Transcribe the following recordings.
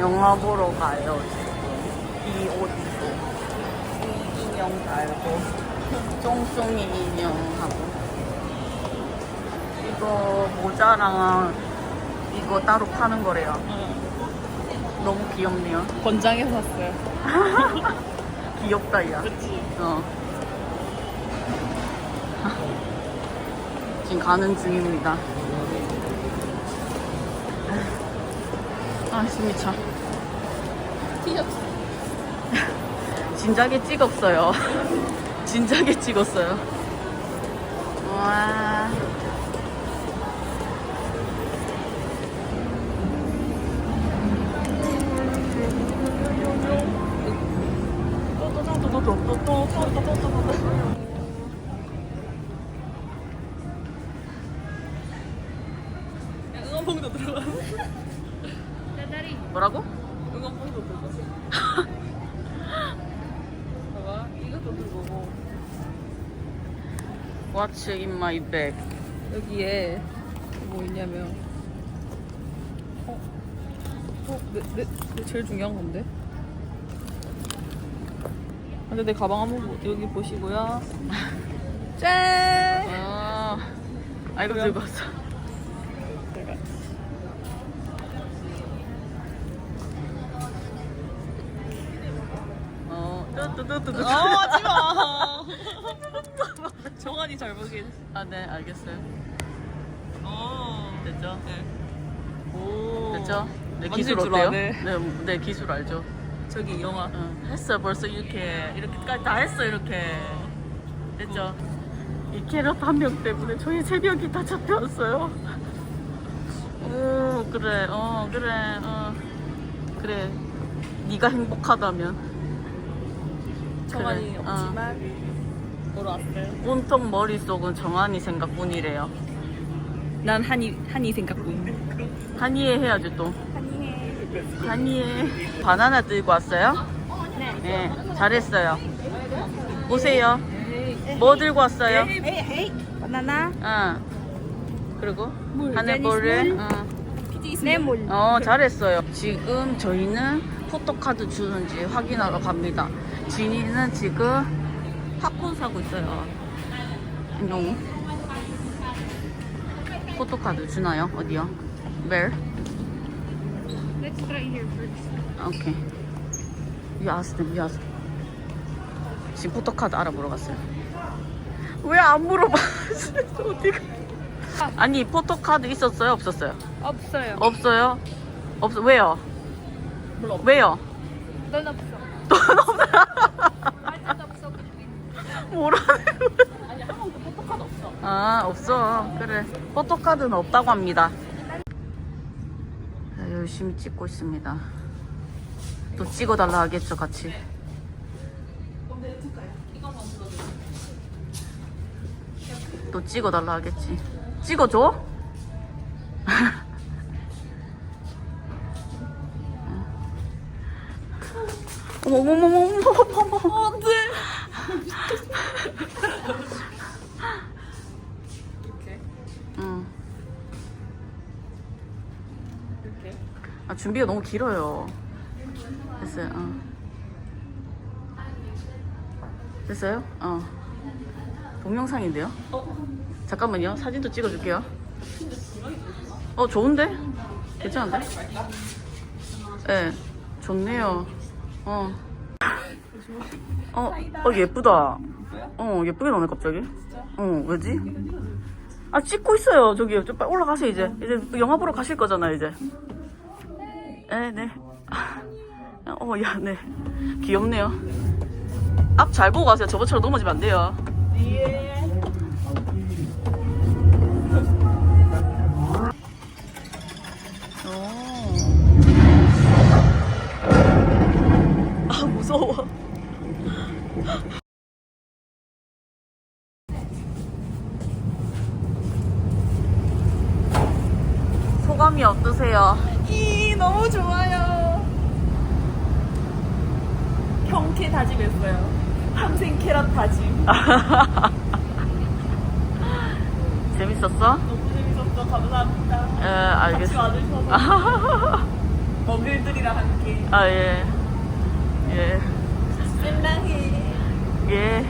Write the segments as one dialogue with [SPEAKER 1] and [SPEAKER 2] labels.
[SPEAKER 1] 영화 보러 가요. 지금. 이 옷 입고 이 인형 달고 쫑쫑이 인형하고 이거 모자랑 이거 따로 파는 거래요. 너무 귀엽네요.
[SPEAKER 2] 권장해서 샀어요.
[SPEAKER 1] 귀엽다 야.
[SPEAKER 2] 그치.
[SPEAKER 1] 어. 지금 가는 중입니다. 아, 숨이 차.
[SPEAKER 2] 티셔츠.
[SPEAKER 1] 진작에 찍었어요. 진작에 찍었어요. 와.
[SPEAKER 2] 응원봉도
[SPEAKER 1] 뭐라고?
[SPEAKER 2] 응원봉도 들고. 봐봐, 이것도 들고.
[SPEAKER 1] What's in my bag?
[SPEAKER 2] 여기에 뭐 있냐면 어? 어? 내, 내, 내 제일 중요한 건데? 근데 내 가방 한번 보- 여기 보시고요 짠!
[SPEAKER 1] 아, 아 이거? 들고 왔어. 뚜뚜뚜뚜뚜.
[SPEAKER 2] 어 하지 마 정한이 잘 보긴
[SPEAKER 1] 아, 네, 알겠어요.
[SPEAKER 2] 어
[SPEAKER 1] 됐죠?
[SPEAKER 2] 네. 오
[SPEAKER 1] 됐죠? 네, 기술
[SPEAKER 2] 줄
[SPEAKER 1] 어때요?
[SPEAKER 2] 아네.
[SPEAKER 1] 네, 네, 기술 알죠?
[SPEAKER 2] 저기 영화
[SPEAKER 1] 응, 했어요. 벌써 이렇게, 이렇게까지 다 했어, 이렇게. 됐죠? 이 캐럿 한 명 때문에 저희 새벽이 다 잡혔어요. 오, 그래, 어, 그래, 어. 그래. 네가 행복하다면.
[SPEAKER 2] 정한이
[SPEAKER 1] 그래, 어.
[SPEAKER 2] 없지만 보러 왔어요
[SPEAKER 1] 온통 머릿속은 정한이 생각뿐이래요.
[SPEAKER 2] 난 한이 한이 생각뿐
[SPEAKER 1] 한이에 해야지 또. 한이에. 바나나 들고 왔어요? 네. 잘했어요. 오세요. 뭐 들고 왔어요?
[SPEAKER 3] Banana,
[SPEAKER 1] 응. 그리고
[SPEAKER 3] 물.
[SPEAKER 1] 하늘볼을.
[SPEAKER 3] 물.
[SPEAKER 1] 응.
[SPEAKER 3] lemon.
[SPEAKER 1] 어 잘했어요. 지금 저희는 포토카드 주는지 확인하러 갑니다. 진이는 지금 팝콘 사고 있어요. 안녕. 포토카드 주나요? 어디요? Where?
[SPEAKER 3] Let's try here first.
[SPEAKER 1] 오케이. You ask them, you ask them. 지금 포토카드 알아보러 갔어요. 왜 안 물어봐? 어디가? 아니 포토카드 있었어요? 없었어요?
[SPEAKER 3] 없어요.
[SPEAKER 1] 없어요? 없어 왜요?
[SPEAKER 2] 별로 없
[SPEAKER 1] 왜요?
[SPEAKER 3] 넌 없어.
[SPEAKER 1] 돈 없어.
[SPEAKER 3] 없어.
[SPEAKER 1] 뭐라는 거야?
[SPEAKER 2] 아니 한국도 포토카드 없어
[SPEAKER 1] 아 없어. 그래. 포토카드는 없다고 합니다. 자, 열심히 찍고 있습니다. 또 찍어달라 하겠죠 같이.
[SPEAKER 2] 들어줘
[SPEAKER 1] 또 찍어달라 하겠지. 찍어줘? 어머머머머머머머.
[SPEAKER 2] 안돼 이렇게
[SPEAKER 1] 응. 아 준비가 너무 길어요. 됐어요. 어. 됐어요? 어. 동영상인데요?
[SPEAKER 2] 어?
[SPEAKER 1] 잠깐만요. 사진도 찍어줄게요. 어 좋은데? 괜찮은데? 네, 좋네요. 어. 어, 어 예쁘다. 어 예쁘게 나네 갑자기. 어 왜지? 아 찍고 있어요. 저기 좀 빨리 올라가세요 이제. 이제 영화 보러 가실 거잖아 이제. 네, 네. 어, 야, 네. 귀엽네요. 앞 잘 보고 가세요. 저번처럼 넘어지면 안 돼요. 소감이 어떠세요?
[SPEAKER 2] 이 너무 좋아요 경캐 다짐했어요 평생 캐럿 다짐
[SPEAKER 1] 재밌었어?
[SPEAKER 2] 너무 재밌었어 감사합니다
[SPEAKER 1] 예,
[SPEAKER 2] 같이
[SPEAKER 1] 알겠어.
[SPEAKER 2] 와주셔서 먹일들이랑 함께
[SPEAKER 1] 아, 예. 예. 예.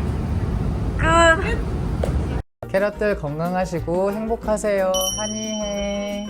[SPEAKER 1] 끝.
[SPEAKER 4] 캐럿들 건강하시고 행복하세요. 한이해.